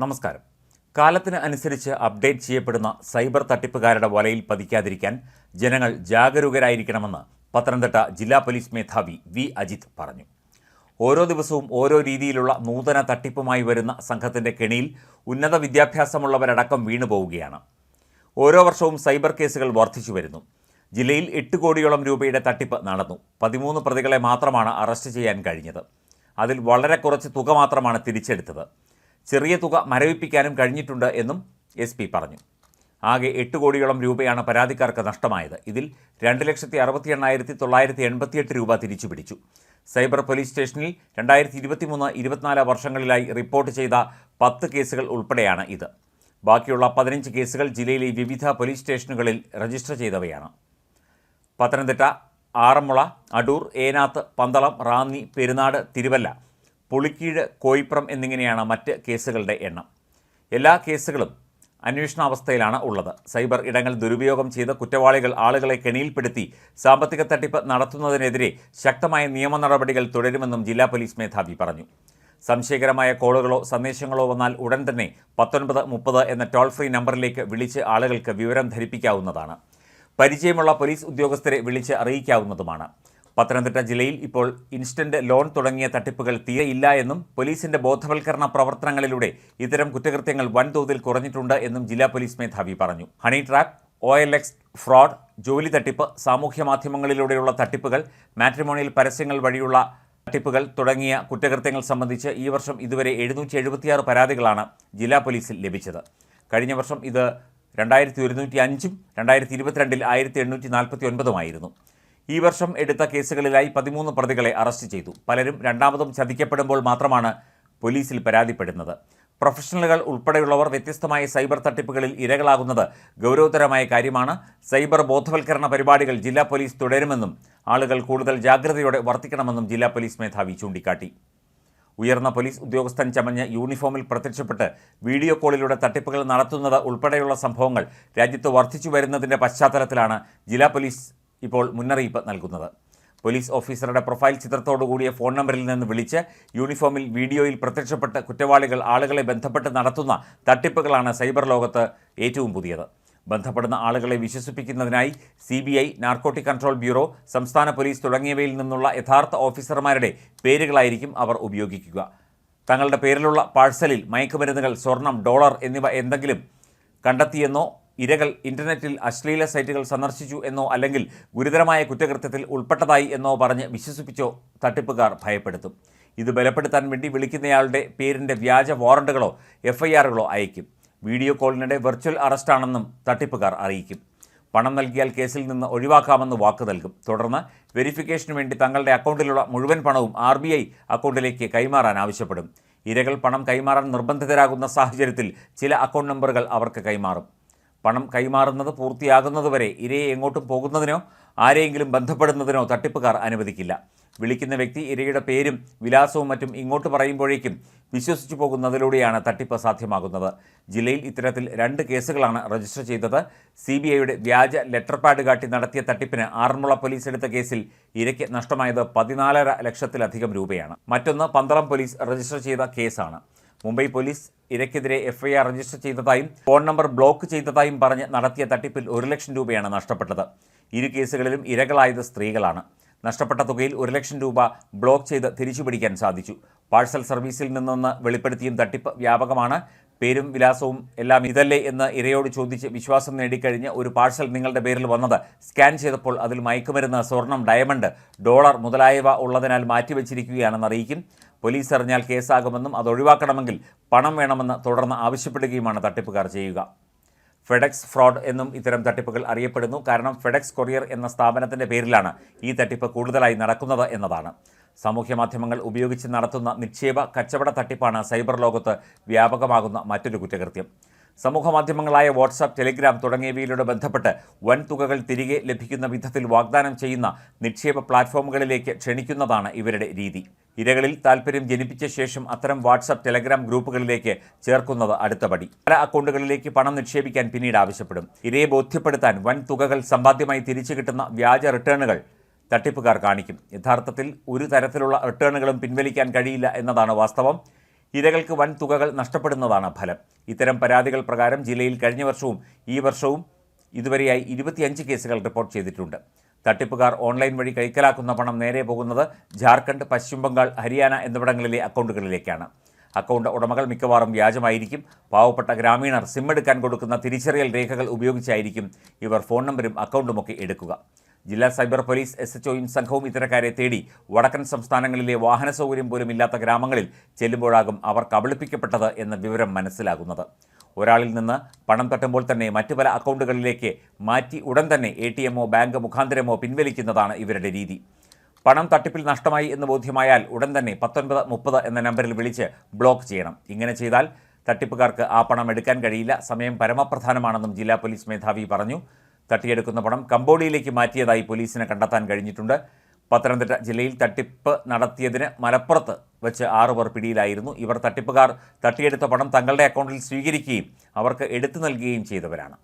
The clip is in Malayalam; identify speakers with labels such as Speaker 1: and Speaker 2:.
Speaker 1: നമസ്കാരം. കാലത്തിന് അനുസരിച്ച് അപ്ഡേറ്റ് ചെയ്യപ്പെടുന്ന സൈബർ തട്ടിപ്പുകാരുടെ വലയിൽ പതിക്കാതിരിക്കാൻ ജനങ്ങൾ ജാഗരൂകരായിരിക്കണമെന്ന് പത്തനംതിട്ട ജില്ലാ പോലീസ് മേധാവി വി. അജിത് പറഞ്ഞു. ഓരോ ദിവസവും ഓരോ രീതിയിലുള്ള നൂതന തട്ടിപ്പുമായി വരുന്ന സംഘത്തിന്റെ കെണിയിൽ ഉന്നത വിദ്യാഭ്യാസമുള്ളവരടക്കം വീണുപോവുകയാണ്. ഓരോ വർഷവും സൈബർ കേസുകൾ വർദ്ധിച്ചു വരുന്നു. ജില്ലയിൽ എട്ട് കോടിയോളം രൂപയുടെ തട്ടിപ്പ് നടന്നു. പതിമൂന്ന് പ്രതികളെ മാത്രമാണ് അറസ്റ്റ് ചെയ്യാൻ കഴിഞ്ഞത്. അതിൽ വളരെ കുറച്ച് തുക മാത്രമാണ് തിരിച്ചെടുത്തത്. ചെറിയ തുക മരവിപ്പിക്കാനും കഴിഞ്ഞിട്ടുണ്ട് എന്നും എസ് പി പറഞ്ഞു. ആകെ എട്ട് കോടിയോളം രൂപയാണ് പരാതിക്കാർക്ക് നഷ്ടമായത്. ഇതിൽ രണ്ട് ലക്ഷത്തി അറുപത്തി എണ്ണായിരത്തി തൊള്ളായിരത്തി എൺപത്തിയെട്ട് രൂപ തിരിച്ചു പിടിച്ചു സൈബർ പോലീസ് സ്റ്റേഷനിൽ രണ്ടായിരത്തി ഇരുപത്തിമൂന്ന് ഇരുപത്തിനാല് വർഷങ്ങളിലായി റിപ്പോർട്ട് ചെയ്ത പത്ത് കേസുകൾ ഉൾപ്പെടെയാണ് ഇത്. ബാക്കിയുള്ള പതിനഞ്ച് കേസുകൾ ജില്ലയിലെ വിവിധ പോലീസ് സ്റ്റേഷനുകളിൽ രജിസ്റ്റർ ചെയ്തവയാണ്. പത്തനംതിട്ട ആറന്മുള അടൂർ ഏനാത്ത് പന്തളം റാന്നി പെരുന്നാട് തിരുവല്ല പുളിക്കീഴ് കോയിപ്പുറം എന്നിങ്ങനെയാണ് മറ്റ് കേസുകളുടെ എണ്ണം. എല്ലാ കേസുകളും അന്വേഷണാവസ്ഥയിലാണ് ഉള്ളത്. സൈബർ ഇടങ്ങൾ ദുരുപയോഗം ചെയ്ത് കുറ്റവാളികൾ ആളുകളെ കെണിയിൽപ്പെടുത്തി സാമ്പത്തിക തട്ടിപ്പ് നടത്തുന്നതിനെതിരെ ശക്തമായ നിയമ നടപടികൾ തുടരുമെന്നും ജില്ലാ പോലീസ് മേധാവി പറഞ്ഞു. സംശയകരമായ കോളുകളോ സന്ദേശങ്ങളോ വന്നാൽ ഉടൻ തന്നെ പത്തൊൻപത് മുപ്പത് എന്ന ടോൾ ഫ്രീ നമ്പറിലേക്ക് വിളിച്ച് ആളുകൾക്ക് വിവരം ധരിപ്പിക്കാവുന്നതാണ്. പരിചയമുള്ള പോലീസ് ഉദ്യോഗസ്ഥരെ വിളിച്ച് അറിയിക്കാവുന്നതുമാണ്. പത്തനംതിട്ട ജില്ലയിൽ ഇപ്പോൾ ഇൻസ്റ്റന്റ് ലോൺ തുടങ്ങിയ തട്ടിപ്പുകൾ തീരെയില്ല എന്നും പോലീസിന്റെ ബോധവൽക്കരണ പ്രവർത്തനങ്ങളിലൂടെ ഇത്തരം കുറ്റകൃത്യങ്ങൾ വൻതോതിൽ കുറഞ്ഞിട്ടുണ്ട് എന്നും ജില്ലാ പോലീസ് മേധാവി പറഞ്ഞു. Honey trap O L X fraud ജോലി തട്ടിപ്പ് സാമൂഹ്യ മാധ്യമങ്ങളിലൂടെയുള്ള തട്ടിപ്പുകൾ മാട്രിമോണിയൽ പരസ്യങ്ങൾ വഴിയുള്ള തട്ടിപ്പുകൾ തുടങ്ങിയ കുറ്റകൃത്യങ്ങൾ സംബന്ധിച്ച് ഈ വർഷം ഇതുവരെ എഴുന്നൂറ്റി എഴുപത്തിയാറ് പരാതികളാണ് ജില്ലാ പോലീസിൽ ലഭിച്ചത്. കഴിഞ്ഞ വർഷം ഇത് രണ്ടായിരത്തി ഒരുന്നൂറ്റി അഞ്ചും രണ്ടായിരത്തി ഇരുപത്തിരണ്ടിൽ ആയിരത്തി എണ്ണൂറ്റി നാൽപ്പത്തി ഒൻപതുമായിരുന്നു ഈ വർഷം എടുത്ത കേസുകളിലായി പതിമൂന്ന് പ്രതികളെ അറസ്റ്റ് ചെയ്തു. പലരും രണ്ടാമതും ചതിക്കപ്പെടുമ്പോൾ മാത്രമാണ് പോലീസിൽ പരാതിപ്പെടുന്നത്. പ്രൊഫഷണലുകൾ ഉൾപ്പെടെയുള്ളവർ വ്യത്യസ്തമായ സൈബർ തട്ടിപ്പുകളിൽ ഇരകളാകുന്നത് ഗൗരവതരമായ കാര്യമാണ്. സൈബർ ബോധവൽക്കരണ പരിപാടികൾ ജില്ലാ പോലീസ് തുടരുമെന്നും ആളുകൾ കൂടുതൽ ജാഗ്രതയോടെ വർത്തിക്കണമെന്നും ജില്ലാ പോലീസ് മേധാവി ചൂണ്ടിക്കാട്ടി. ഉയർന്ന പോലീസ് ഉദ്യോഗസ്ഥൻ ചമഞ്ഞ് യൂണിഫോമിൽ പ്രത്യക്ഷപ്പെട്ട് വീഡിയോ കോളിലൂടെ തട്ടിപ്പുകൾ നടത്തുന്നത് ഉൾപ്പെടെയുള്ള സംഭവങ്ങൾ രാജ്യത്ത് വർദ്ധിച്ചു വരുന്നതിന്റെ പശ്ചാത്തലത്തിലാണ് ജില്ലാ പോലീസ് ഇപ്പോൾ മുന്നറിയിപ്പ് നൽകുന്നത്. പോലീസ് ഓഫീസറുടെ പ്രൊഫൈൽ ചിത്രത്തോടുകൂടിയ ഫോൺ നമ്പറിൽ നിന്ന് വിളിച്ച് യൂണിഫോമിൽ വീഡിയോയിൽ പ്രത്യക്ഷപ്പെട്ട് കുറ്റവാളികൾ ആളുകളെ ബന്ധപ്പെട്ട് നടത്തുന്ന തട്ടിപ്പുകളാണ് സൈബർ ലോകത്ത് ഏറ്റവും പുതിയത്. ബന്ധപ്പെടുന്ന ആളുകളെ വിശ്വസിപ്പിക്കുന്നതിനായി C B I narcotic control bureau സംസ്ഥാന പോലീസ് തുടങ്ങിയവയിൽ നിന്നുള്ള യഥാർത്ഥ ഓഫീസർമാരുടെ പേരുകളായിരിക്കും അവർ ഉപയോഗിക്കുക. തങ്ങളുടെ പേരിലുള്ള പാഴ്സലിൽ മയക്കുമരുന്നുകൾ സ്വർണം ഡോളർ എന്നിവ എന്തെങ്കിലും കണ്ടെത്തിയെന്നോ ഇരകൾ ഇന്റർനെറ്റിൽ അശ്ലീല സൈറ്റുകൾ സന്ദർശിച്ചു എന്നോ അല്ലെങ്കിൽ ഗുരുതരമായ കുറ്റകൃത്യത്തിൽ ഉൾപ്പെട്ടതായി എന്നോ പറഞ്ഞ് വിശ്വസിപ്പിച്ചോ തട്ടിപ്പുകാർ ഭയപ്പെടുത്തും. ഇത് ബലപ്പെടുത്താൻ വേണ്ടി വിളിക്കുന്നയാളുടെ പേരിന്റെ വ്യാജ വാറണ്ടുകളോ എഫ്ഐആറുകളോ അയക്കും. വീഡിയോ കോളിനിടെ വെർച്വൽ അറസ്റ്റാണെന്നും തട്ടിപ്പുകാർ അറിയിക്കും. പണം നൽകിയാൽ കേസിൽ നിന്ന് ഒഴിവാക്കാമെന്ന് വാക്ക് നൽകും. തുടർന്ന് വെരിഫിക്കേഷന് വേണ്ടി തങ്ങളുടെ അക്കൗണ്ടിലുള്ള മുഴുവൻ പണവും ആർ ബി ഐ അക്കൗണ്ടിലേക്ക് കൈമാറാൻ ആവശ്യപ്പെടും. ഇരകൾ പണം കൈമാറാൻ നിർബന്ധിതരാകുന്ന സാഹചര്യത്തിൽ ചില അക്കൗണ്ട് നമ്പറുകൾ അവർക്ക് കൈമാറും. പണം കൈമാറുന്നത് പൂർത്തിയാകുന്നതുവരെ ഇരയെ എങ്ങോട്ടും പോകുന്നതിനോ ആരെയെങ്കിലും ബന്ധപ്പെടുന്നതിനോ തട്ടിപ്പുകാർ അനുവദിക്കില്ല. വിളിക്കുന്ന വ്യക്തി ഇരയുടെ പേരും വിലാസവും മറ്റും ഇങ്ങോട്ട് പറയുമ്പോഴേക്കും വിശ്വസിച്ചു പോകുന്നതിലൂടെയാണ് തട്ടിപ്പ് സാധ്യമാകുന്നത്. ജില്ലയിൽ ഇത്തരത്തിൽ രണ്ട് കേസുകളാണ് രജിസ്റ്റർ ചെയ്തത്. സി ബി ഐയുടെ വ്യാജ ലെറ്റർ പാഡ് കാട്ടി നടത്തിയ തട്ടിപ്പിന് ആറന്മുള പോലീസ് എടുത്ത കേസിൽ ഇരയ്ക്ക് നഷ്ടമായത് പതിനാലര ലക്ഷത്തിലധികം രൂപയാണ്. മറ്റൊന്ന് പന്തളം പോലീസ് രജിസ്റ്റർ ചെയ്ത കേസാണ്. മുംബൈ പോലീസ് ഇരയ്ക്കെതിരെ എഫ്ഐആർ രജിസ്റ്റർ ചെയ്തതായും ഫോൺ നമ്പർ ബ്ലോക്ക് ചെയ്തതായും പറഞ്ഞ് നടത്തിയ തട്ടിപ്പിൽ ഒരു ലക്ഷം രൂപയാണ് നഷ്ടപ്പെട്ടത്. ഇരു കേസുകളിലും ഇരകളായത് സ്ത്രീകളാണ്. നഷ്ടപ്പെട്ട തുകയിൽ ഒരു ലക്ഷം രൂപ ബ്ലോക്ക് ചെയ്ത് തിരിച്ചുപിടിക്കാൻ സാധിച്ചു. പാഴ്സൽ സർവീസിൽ നിന്നൊന്ന് വെളിപ്പെടുത്തിയും തട്ടിപ്പ് വ്യാപകമാണ്. പേരും വിലാസവും എല്ലാം ഇതല്ലേ എന്ന് ഇരയോട് ചോദിച്ച് വിശ്വാസം നേടിക്കഴിഞ്ഞ് ഒരു പാഴ്സൽ നിങ്ങളുടെ പേരിൽ വന്നത് സ്കാൻ ചെയ്തപ്പോൾ അതിൽ മയക്കുമരുന്ന് സ്വർണം ഡയമണ്ട് ഡോളർ മുതലായവ ഉള്ളതിനാൽ മാറ്റിവെച്ചിരിക്കുകയാണെന്ന് അറിയിക്കും. പോലീസ് അറിഞ്ഞാൽ കേസാകുമെന്നും അത് ഒഴിവാക്കണമെങ്കിൽ പണം വേണമെന്ന് തുടർന്ന് ആവശ്യപ്പെടുകയുമാണ് തട്ടിപ്പുകാർ ചെയ്യുക. ഫെഡക്സ് ഫ്രോഡ് എന്നും ഇത്തരം തട്ടിപ്പുകൾ അറിയപ്പെടുന്നു. കാരണം ഫെഡക്സ് കൊറിയർ എന്ന സ്ഥാപനത്തിന്റെ പേരിലാണ് ഈ തട്ടിപ്പ് കൂടുതലായി നടക്കുന്നത് എന്നതാണ്. സാമൂഹ്യ മാധ്യമങ്ങൾ ഉപയോഗിച്ച് നടത്തുന്ന നിക്ഷേപ കച്ചവട തട്ടിപ്പാണ് സൈബർ ലോകത്ത് വ്യാപകമാകുന്ന മറ്റൊരു കുറ്റകൃത്യം. സമൂഹ മാധ്യമങ്ങളായ വാട്സാപ്പ് ടെലിഗ്രാം തുടങ്ങിയവയിലൂടെ ബന്ധപ്പെട്ട് വൻ തുകകൾ തിരികെ ലഭിക്കുന്ന വിധത്തിൽ വാഗ്ദാനം ചെയ്യുന്ന നിക്ഷേപ പ്ലാറ്റ്ഫോമുകളിലേക്ക് ക്ഷണിക്കുന്നതാണ് ഇവരുടെ രീതി. ഇരകളിൽ താൽപ്പര്യം ജനിപ്പിച്ച ശേഷം അത്തരം വാട്സാപ്പ് ടെലഗ്രാം ഗ്രൂപ്പുകളിലേക്ക് ചേർക്കുന്നത് അടുത്ത പടി. പല അക്കൗണ്ടുകളിലേക്ക് പണം നിക്ഷേപിക്കാൻ പിന്നീട് ആവശ്യപ്പെടും. ഇരയെ ബോധ്യപ്പെടുത്താൻ വൻ തുകകൾ സമ്പാദ്യമായി തിരിച്ചു കിട്ടുന്ന വ്യാജ റിട്ടേണുകൾ തട്ടിപ്പുകാർ കാണിക്കും. യഥാർത്ഥത്തിൽ ഒരു തരത്തിലുള്ള റിട്ടേണുകളും പിൻവലിക്കാൻ കഴിയില്ല എന്നതാണ് വാസ്തവം. ഇരകൾക്ക് വൻ തുകകൾ നഷ്ടപ്പെടുന്നതാണ് ഫലം. ഇത്തരം പരാതികൾ പ്രകാരം ജില്ലയിൽ കഴിഞ്ഞ വർഷവും ഈ വർഷവും ഇതുവരെയായി ഇരുപത്തിയഞ്ച് കേസുകൾ റിപ്പോർട്ട് ചെയ്തിട്ടുണ്ട്. തട്ടിപ്പുകാർ ഓൺലൈൻ വഴി കൈക്കലാക്കുന്ന പണം നേരെ പോകുന്നത് ജാർഖണ്ഡ് പശ്ചിമ ബംഗാൾ ഹരിയാന എന്നിവിടങ്ങളിലെ അക്കൗണ്ടുകളിലേക്കാണ്. അക്കൗണ്ട് ഉടമകൾ മിക്കവാറും വ്യാജമായിരിക്കും. പാവപ്പെട്ട ഗ്രാമീണർ സിം എടുക്കാൻ കൊടുക്കുന്ന തിരിച്ചറിയൽ രേഖകൾ ഉപയോഗിച്ചായിരിക്കും ഇവർ ഫോൺ നമ്പരും അക്കൗണ്ടുമൊക്കെ എടുക്കുക. ജില്ലാ സൈബർ പോലീസ് എസ് എച്ച് സംഘവും ഇത്തരക്കാരെ തേടി വടക്കൻ സംസ്ഥാനങ്ങളിലെ വാഹന സൗകര്യം പോലും ഇല്ലാത്ത ഗ്രാമങ്ങളിൽ ചെല്ലുമ്പോഴാകും അവർ കബളിപ്പിക്കപ്പെട്ടത് എന്ന വിവരം മനസ്സിലാകുന്നത്. ഒരാളിൽ നിന്ന് പണം തട്ടുമ്പോൾ തന്നെ മറ്റു പല അക്കൗണ്ടുകളിലേക്ക് മാറ്റി ഉടൻ തന്നെ എ ടി എമ്മോ ബാങ്ക് മുഖാന്തരമോ പിൻവലിക്കുന്നതാണ് ഇവരുടെ രീതി. പണം തട്ടിപ്പിൽ നഷ്ടമായി എന്ന് ബോധ്യമായാൽ ഉടൻ തന്നെ പത്തൊൻപത് മുപ്പത് എന്ന നമ്പറിൽ വിളിച്ച് ബ്ലോക്ക് ചെയ്യണം. ഇങ്ങനെ ചെയ്താൽ തട്ടിപ്പുകാർക്ക് ആ പണം എടുക്കാൻ കഴിയില്ല. സമയം പരമപ്രധാനമാണെന്നും ജില്ലാ പോലീസ് മേധാവി പറഞ്ഞു. തട്ടിയെടുക്കുന്ന പണം കംബോഡിയയിലേക്ക് മാറ്റിയതായി പോലീസിനെ കണ്ടെത്താൻ കഴിഞ്ഞിട്ടുണ്ട്. പത്തനംതിട്ട ജില്ലയിൽ തട്ടിപ്പ് നടത്തിയതിന് മലപ്പുറത്ത് വെച്ച് ആറുപേർ പിടിയിലായിരുന്നു. ഇവർ തട്ടിപ്പുകാർ തട്ടിയെടുത്ത പണം തങ്ങളുടെ അക്കൗണ്ടിൽ സ്വീകരിക്കുകയും അവർക്ക് എടുത്തു നൽകുകയും ചെയ്തവരാണ്.